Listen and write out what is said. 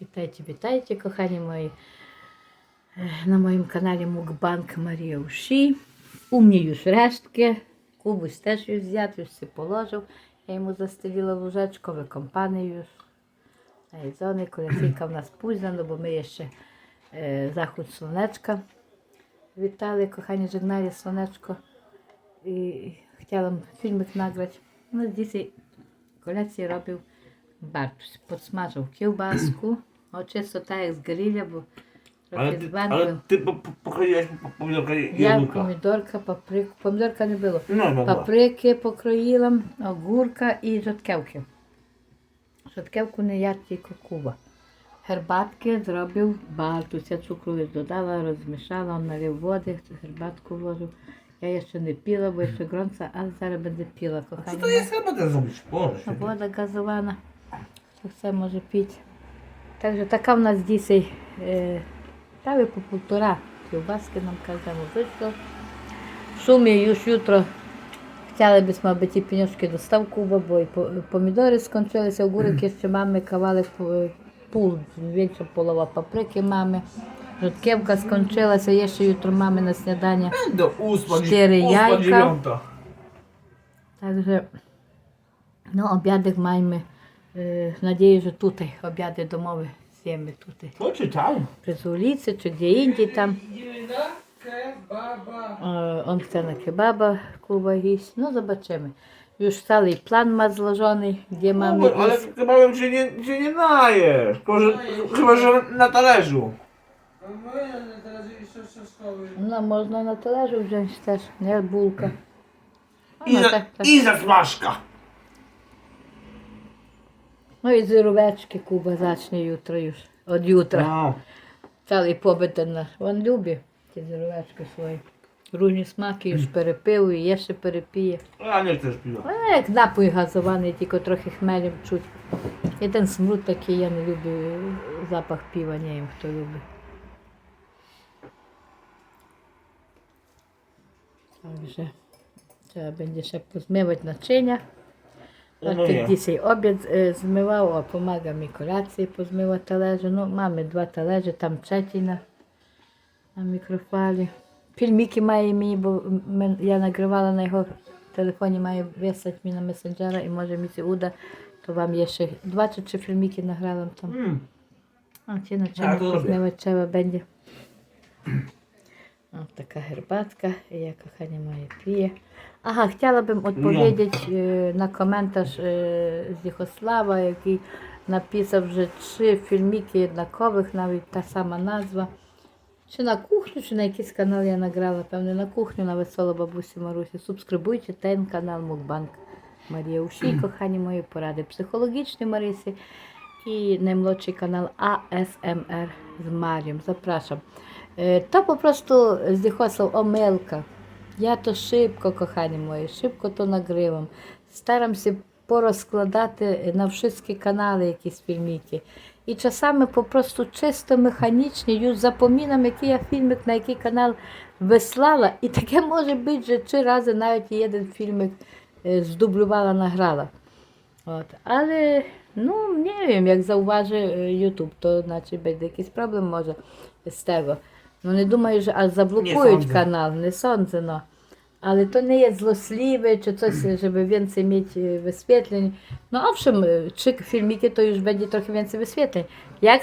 Witajcie, witajcie, kochani moi. E, Na moim kanale Mukbang Марія Уші. У мене już рештки. Кубусь теж już з'яв, już все положив. Я йому застелила ложечко, викомпаний już. А і зони, коляційка в нас ну, бо ми є ще е, заход сонечка. Вітали, кохані жигналі сонечко. І хотіла фільмик награти. Ну, дійсно, коляції робив Bartuś. Podsmażał kiełbasku. O, czysto tak jak z grilля, bo Ale trochę ty, ale bankiem. ty po, po, pokroiłaś po- pomidorka i Я jabłka. помідорка, паприку. Помідорка не було. No, no, no. Паприки покроїла, огурка і жовтківки. Жовтківку не я тільки куба. Гербатки зробив Бартусь. Я цукру лиш додала, розмішала, он налив води, гербатку вложив. Я її ще не піла, бо ще гронца, а зараз буде піла, Co кохання. to jest herbatę zrobić? Boże. Вода газована, все може піти. Так що така в нас дійсно е, та ви по півтора кілбаски нам кажемо вийшло. В сумі już jutro хотіли б, мабуть, ті пеньошки достав куба, бо і помідори скончилися, огурки ще мами, кавалик по- пул, більше полова паприки мами. Жовтківка скончилася, є ще jutro мами на снідання. Do ósma, Cztery ósma jajka. dziewiąta. Także no, obiadek mamy. Yy, nadzieję, że tutaj obiady domowe zjemy tutaj. Co czytał? Przez ulicę czy gdzie indziej tam. Е, Он chce na kebaba, Kuba iść. No zobaczymy. Już cały plan ma złożony, gdzie No, mamy bo- ale iść. chyba bym się nie, się nie najesz. Chyba że, chyba, że na talerzu. No ja teraz jeszcze ze szkoły. No można na talerzu wziąć też, nie? Bułka. I, No, za, tak, tak. I zasmażka. No i zeróweczki Kuba zacznie jutro już. Od jutra. Cały pobyt ten nasz. On lubi ті зірвачки свої. Різні смаки już перепив і є ще перепіє. Ja nie chcesz piwa. А як напій газований, тільки трохи хмелем чуть. І ten смрут такий, я не люблю запах пива, не їм хто любить. Także trzeba będzie ще позмивати naczynia. No Так як дійсний обід е, змивав, а помага мені коляції позмивати талежі. Ну, mamy два талежі, там третій на, мікрофалі. Фільміки має мені, бо я награвала на його телефоні, має висати мені на месенджера і може мені уда, то вам є ще два чи три фільміки награла там. Mm. А ті на Tak, чому to Ось така гербатка, і я кохання моє піє. Ага, хотіла б відповідати е, на коментар е, з Єгослава, який написав вже три фільміки однакових, навіть та сама назва. Чи на кухню, чи на якийсь канал я награла, певне, на кухню на веселу бабусі Марусі. Субскрибуйте ten канал Мукбанк. Марія Ушій, кохані мої поради психологічні Марисі і наймолодший канал ASMR з Марієм. Запрошам. Е, То по prostu омилка. Я то шибко, кохані мої, шибко то нагривам. Старамся порозкладати на всі канали якісь фільміки. І часами попросту чисто механічні, юж запомінам, який я фільмик на який канал вислала. І таке може бути, що три рази навіть один фільмик е, здублювала, награла. От. Але ну, не wiem, як зауважить е, YouTube, то значить буде якісь проблеми може з того. Ну не думаю, що аж заблокують sądzę. канал, не сонце, no. Ale to nie jest złośliwe, czy coś, żeby więcej mieć e, wyświetleń. No owszem, e, trzy filmiki to już będzie trochę więcej wyświetleń. Jak